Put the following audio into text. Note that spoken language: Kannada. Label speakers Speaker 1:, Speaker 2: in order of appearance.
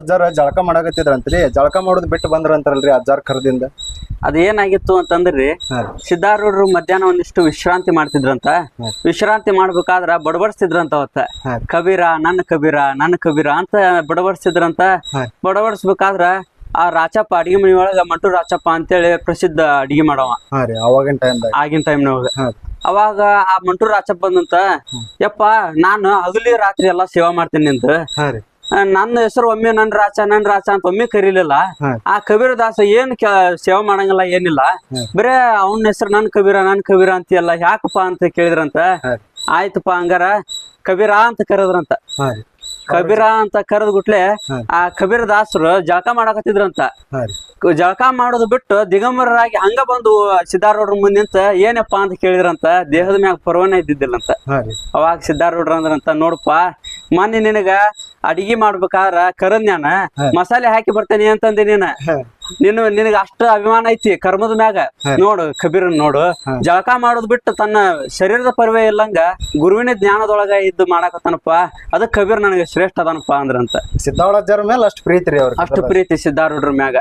Speaker 1: ಅಜ್ಜಾರ ಜಳಕ ಮಾಡಾಕತ್ತಿದ್ರಂತ್ರಿ ಜಳಕ ಮಾಡೋದ್ ಬಿಟ್ಟು ಬಂದ್ರಂತಾರಲ್ರಿ ಅಜ್ಜಾರ್ ಕರ್ದಿಂದ.
Speaker 2: ಅದೇನಾಗಿತ್ತು ಅಂತಂದ್ರಿ
Speaker 1: ಹಾ.
Speaker 2: ಸಿದ್ಧಾರೂಢರು ಮಧ್ಯಾಹ್ನ ಒಂದಿಷ್ಟು ವಿಶ್ರಾಂತಿ ಮಾಡ್ತಿದ್ರಂತ. ವಿಶ್ರಾಂತಿ ಮಾಡ್ಬೇಕಾದ್ರ ಬಡಬಡಿಸ್ತಿದ್ರಂತ ಅವತ್ತ. ಕಬೀರ ನನ್ನ ಕಬೀರ ನನ್ನ ಕಬೀರ ಅಂತ ಬಡಬಡಿಸ್ತಿದ್ರಂತ. ಬಡಬಡಿಸ್ಬೇಕಾದ್ರ ಆ ರಾಚಪ್ಪ ಅಡಿಗೆ ಮನಿ ಒಳಗ ಮಂಟು ರಾಚಪ್ಪ ಅಂತೇಳಿ ಪ್ರಸಿದ್ಧ ಅಡಿಗೆ ಮಾಡವ.
Speaker 1: ಅವಾಗಿನ ಟೈಮ್ದಾಗ
Speaker 2: ಆಗಿನ ಟೈಮ್ನೊಳಗ ಅವಾಗ ಆ ಮಂಟು ರಾಚಪ್ಪ ಬಂದಂತ ಯಪ್ಪ ನಾನು ಹಗಲಿ ರಾತ್ರಿ ಎಲ್ಲಾ ಸೇವಾ ಮಾಡ್ತೀನಿ ಆ, ನನ್ನ ಹೆಸರು ಒಮ್ಮೆ ನನ್ ರಾಚ ನನ್ ರಾಚ ಅಂತ ಒಮ್ಮೆ ಕರೀಲಿಲ್ಲ. ಆ ಕಬೀರ ದಾಸ ಏನ್ ಸೇವೆ ಮಾಡಂಗಿಲ್ಲ ಏನಿಲ್ಲ. ಬರೇ ಅವನ ಹೆಸರು ನನ್ ಕಬೀರ ನನ್ ಕಬೀರ ಅಂತ ಎಲ್ಲ ಯಾಕಪ್ಪ ಅಂತ ಕೇಳಿದ್ರಂತ. ಆಯ್ತಪ್ಪ ಹಂಗಾರ ಕಬೀರ ಅಂತ ಕರೆದ್ರಂತ. ಕಬೀರ ಅಂತ ಕರೆದ್ ಗುಟ್ಲೆ ಆ ಕಬೀರ ದಾಸರು ಜಳಕ ಮಾಡಕತ್ತಿದ್ರಂತ. ಜಳಕ ಮಾಡೋದು ಬಿಟ್ಟು ದಿಗಂಬರರಾಗಿ ಹಂಗ ಬಂದು ಸಿದ್ಧಾರೂಢರ ಮುಂದೆ ನಿಂತ ಏನಪ್ಪ ಅಂತ ಕೇಳಿದ್ರಂತ ದೇಹದ ಮ್ಯಾಗ ಪರ್ವನೇ ಇದ್ದಿದ್ದಿಲ್ಲಂತ. ಅವಾಗ ಸಿದ್ಧಾರೂಢರ ಅಂದ್ರಂತ ನೋಡಪ್ಪ ಮೊನ್ನೆ ನಿನಗ ಅಡಿಗೆ ಮಾಡ್ಬೇಕಾದ್ರ ಕರನ್ಯಾನ
Speaker 1: ಹಾ.
Speaker 2: ಮಸಾಲೆ ಹಾಕಿ ಬರ್ತೇನೆ ಅಂತಂದಿ ನೀನ. ನೀನು ನಿನಗ ಅಷ್ಟ ಅಭಿಮಾನ ಐತಿ ಕರ್ಮದ ಮ್ಯಾಗ. ನೋಡು ಕಬೀರನ್ ನೋಡು. ಜಳಕ ಮಾಡೋದ್ ಬಿಟ್ಟು ತನ್ನ ಶರೀರದ ಪರ್ವೇ ಇಲ್ಲಂಗ ಗುರುವಿನ ಜ್ಞಾನದೊಳಗ ಇದ್ದು ಮಾಡಾಕತ್ತಾನಪ್ಪ. ಅದಕ್ ಕಬೀರ್ ನನಗೆ ಶ್ರೇಷ್ಠ ಅದನಪ್ಪ ಅಂದ್ರಂತ.
Speaker 1: ಅಜ್ಜಾರ ಮೇಲೆ ಅಷ್ಟು ಪ್ರೀತಿ ರೀ ಅವ್ರ
Speaker 2: ಅಷ್ಟು ಪ್ರೀತಿ ಸಿದ್ಧಾರೂಢರ ಮ್ಯಾಗ.